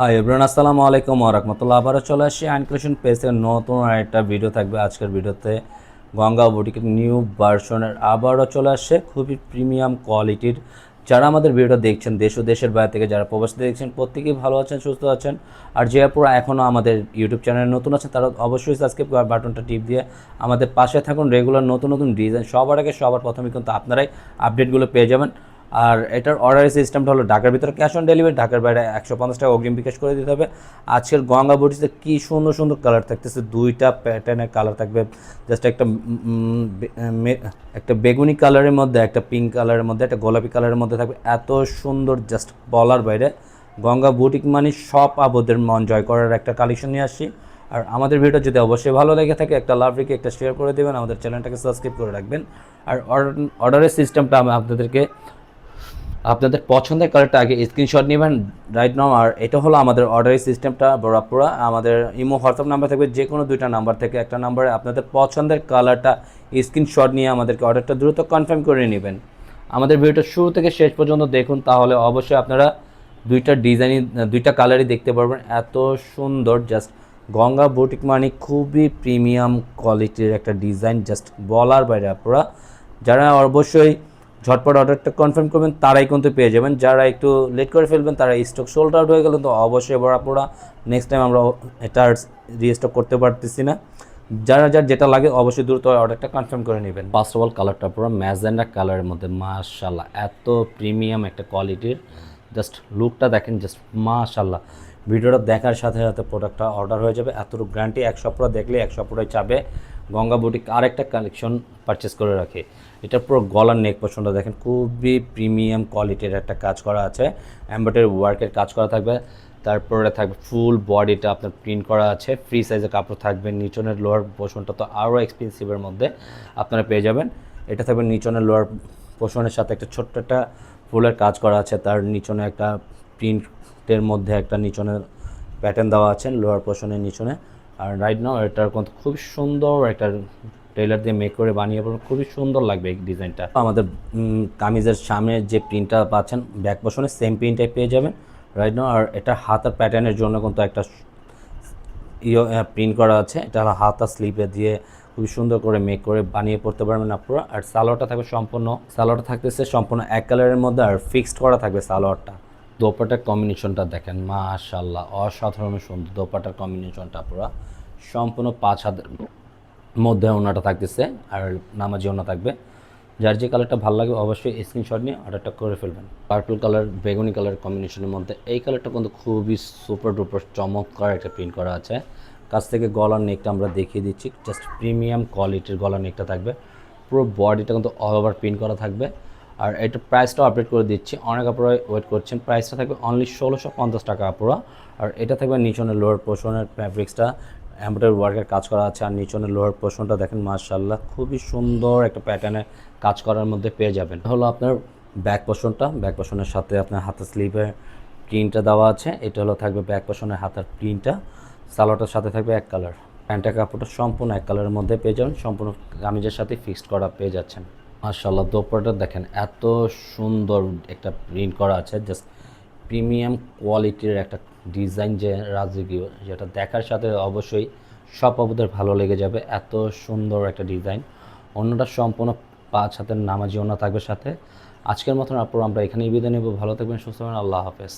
Hi everyone আসসালামু আলাইকুম ওরহমতুল্লাহ আবারও চলে আসছি আইনক্লেশন পেজের নতুন একটা ভিডিও থাকবে আজকের ভিডিওতে গঙ্গা বুটিকের নিউ ভার্সনের আবারও চলে আসছে, খুবই প্রিমিয়াম কোয়ালিটির যারা আমাদের ভিডিওটা দেখছেন, দেশ ও দেশের বাইরে থেকে যারা প্রবাসী দেখছেন, প্রত্যেকেই ভালো আছেন, সুস্থ আছেন। আর যে আপুরা এখনও আমাদের ইউটিউব চ্যানেলে নতুন আছেন, তারা অবশ্যই সাবস্ক্রাইব বাটনটা টিপ দিয়ে আমাদের পাশে থাকুন। রেগুলার নতুন নতুন ডিজাইন সবার আগে সবার প্রথমে কিন্তু আপনারাই আপডেটগুলো পেয়ে যাবেন। আর এটার অর্ডারের সিস্টেমটা হলো ঢাকার ভিতরে ক্যাশ অন ডেলিভারি ঢাকার বাইরে একশো পঞ্চাশ টাকা অগ্রিম বিকাশ করে দিতে হবে। আজকের গঙ্গা বুটিসে কী সুন্দর সুন্দর কালার থাকতেছে, দুইটা প্যাটার্নের কালার থাকবে। জাস্ট একটা একটা বেগুনি কালারের মধ্যে, একটা পিঙ্ক কালারের মধ্যে, একটা গোলাপি কালারের মধ্যে থাকবে। এত সুন্দর জাস্ট বলার বাইরে গঙ্গা বুটিক মানে সব আবদ্ধের মন জয় করার একটা কালেকশন নিয়ে আসছি। আর আমাদের ভিডিও যদি অবশ্যই ভালো লেগে থাকে, একটা লাভ রেখে একটা শেয়ার করে দেবেন। আমাদের চ্যানেলটাকে সাবস্ক্রাইব করে রাখবেন। আর অর্ডারের সিস্টেমটা আমি আপনাদেরকে আপনাদের পছন্দের কালারটা আগে স্ক্রিনশট নেবেন রাইট নাও আর এটা হলো আমাদের অর্ডারের সিস্টেমটা বরাপুরা আমাদের ইমো হোয়াটসঅ্যাপ নাম্বার থাকবে যে কোনো দুইটা নাম্বার থেকে একটা নাম্বারে আপনাদের পছন্দের কালারটা স্ক্রিনশট নিয়ে আমাদেরকে অর্ডারটা দ্রুত কনফার্ম করে নেবেন। আমাদের ভিডিওটা শুরু থেকে শেষ পর্যন্ত দেখুন, তাহলে অবশ্যই আপনারা দুইটা ডিজাইনই দুইটা কালারই দেখতে পারবেন। এত সুন্দর জাস্ট গঙ্গা বুটিক মানে খুবই প্রিমিয়াম কোয়ালিটির একটা ডিজাইন জাস্ট বলার বাইরে আপনারা যারা অবশ্যই ঝটপট অর্ডারটা কনফার্ম করবেন, তারাই কিন্তু পেয়ে যাবেন। যারা একটু লেট করে ফেলবেন, তারা স্টক সোল্ড আউট হয়ে গেলে, তো অবশ্যই এবার আপনারা নেক্সট টাইম আমরা এটা রিস্টক করতে পারতেছি না। যারা, যার যেটা লাগে অবশ্যই দ্রুত অর্ডারটা কনফার্ম করে নেবেন। ফার্স্ট অফ অল কালারটা পুরো ম্যাজেন্ডা কালারের মধ্যে মাশাল্লাহ এত প্রিমিয়াম একটা কোয়ালিটির জাস্ট লুকটা দেখেন জাস্ট মাশাল্লাহ ভিডিওটা দেখার সাথে সাথে প্রোডাক্টটা অর্ডার হয়ে যাবে। এতটুকু গ্যারান্টি এক সপ্তাহ দেখলে এক সপ্তাহে চাবে গঙ্গা বুটিক আরেকটা কালেকশন পারচেস করে রাখে। এটা পুরো গলার নেক পছন্দ দেখেন, খুবই প্রিমিয়াম কোয়ালিটির একটা কাজ করা আছে। এম্ব্রয়ডারি ওয়ার্কের কাজ করা থাকবে। তারপরে থাকবে ফুল বডিটা আপনার প্রিন্ট করা আছে। ফ্রি সাইজের কাপড় থাকবে, নিচনের লোয়ার পোর্শনটা তো আরও এক্সপেন্সিভের মধ্যে আপনারা পেয়ে যাবেন। এটা থাকবে নিচনের লোয়ার পোর্শনের সাথে একটা ছোট্ট একটা ফুলের কাজ করা আছে। তার নিচনে একটা প্রিন্টের মধ্যে একটা নিচনের প্যাটার্ন দেওয়া আছে লোয়ার পোর্শনের নিচনে। আর রাইট নাও এটার খুব সুন্দর একটা টেলার দিয়ে মেক করে বানিয়ে পড়বেন খুবই সুন্দর লাগবে এই ডিজাইনটা আমাদের কামিজের সামনে যে প্রিন্টটা পাচ্ছেন ব্যাক পোর্শনে সেম প্রিন্টটাই পেয়ে যাবেন। রাইট নাও আর এটা হাতার প্যাটার্নের জন্য কিন্তু একটা ইয়ে প্রিন্ট করা আছে। এটা হাতা স্লিপে দিয়ে খুবই সুন্দর করে মেক করে বানিয়ে পড়তে পারবেন আপনারা। আর সালোয়ারটা থাকবে সম্পূর্ণ, সালোয়ারটা থাকতেছে সম্পূর্ণ এক কালারের মধ্যে আর ফিক্সড করা থাকবে সালোয়ারটা। দোপাটার কম্বিনেশনটা দেখেন মাশাল্লাহ অসাধারণ সুন্দর দোপাটার কম্বিনেশনটা পুরো। সম্পূর্ণ পাঁচ হাতের মধ্যে ওনাটা থাকতেছে, আর নামাজি ওনা থাকবে। যার যে কালারটা ভালো লাগে অবশ্যই স্ক্রিনশট নিয়ে অর্ডারটা করে ফেলবেন। পার্পল কালার বেগুনি কালার কম্বিনেশনের মধ্যে এই কালারটা কিন্তু খুবই সুপার ডুপার চমৎকার একটা প্রিন্ট করা আছে। কাছ থেকে গলার নেকটা আমরা দেখিয়ে দিচ্ছি জাস্ট প্রিমিয়াম কোয়ালিটির গলার নেকটা থাকবে। পুরো বডিটা কিন্তু অল ওভার প্রিন্ট করা থাকবে। আর এটা প্রাইসটাও আপডেট করে দিচ্ছি। অনেক আপনারা ওয়েট করছেন। প্রাইসটা থাকবে অনলি ষোলোশো পঞ্চাশ টাকা, আপুরা। আর এটা থাকবে নিচনের লোয়ার পোর্শনের ফ্যাব্রিক্সটা এমব্রয়ডারি ওয়ার্কের কাজ করা আছে। আর নিচনের লোয়ার পোর্শনটা দেখেন মার্শাল্লাহ খুবই সুন্দর একটা প্যাটার্নের কাজ করার মধ্যে পেয়ে যাবেন। হলো আপনার ব্যাক পোর্শনটা ব্যাক পোর্শনের সাথে আপনার হাতের স্লিভের প্রিন্টটা দেওয়া আছে। এটা হলো থাকবে ব্যাক পোর্শনের হাতের প্রিন্টটা সালোয়ারটার সাথে থাকবে এক কালার প্যান্টের কাপড়টা সম্পূর্ণ এক কালারের মধ্যে পেয়ে যাবেন। সম্পূর্ণ কামিজের সাথে ফিক্সড করা পেয়ে যাচ্ছেন। মার্শাল্লাহ দোপাটা দেখেন এত সুন্দর একটা প্রিন্ট করা আছে জাস্ট প্রিমিয়াম কোয়ালিটির একটা ডিজাইন যে রাজকীয় যেটা দেখার সাথে অবশ্যই সব অবদের ভালো লেগে যাবে, এত সুন্দর একটা ডিজাইন অন্যটা সম্পূর্ণ পাঁচ হাতের নামাজি অন্য থাকবে সাথে। আজকের মতন আপনার আমরা এখানেই বিদায় নেব, ভালো থাকবেন, সুস্থ থাকবেন, আল্লাহ হাফেজ।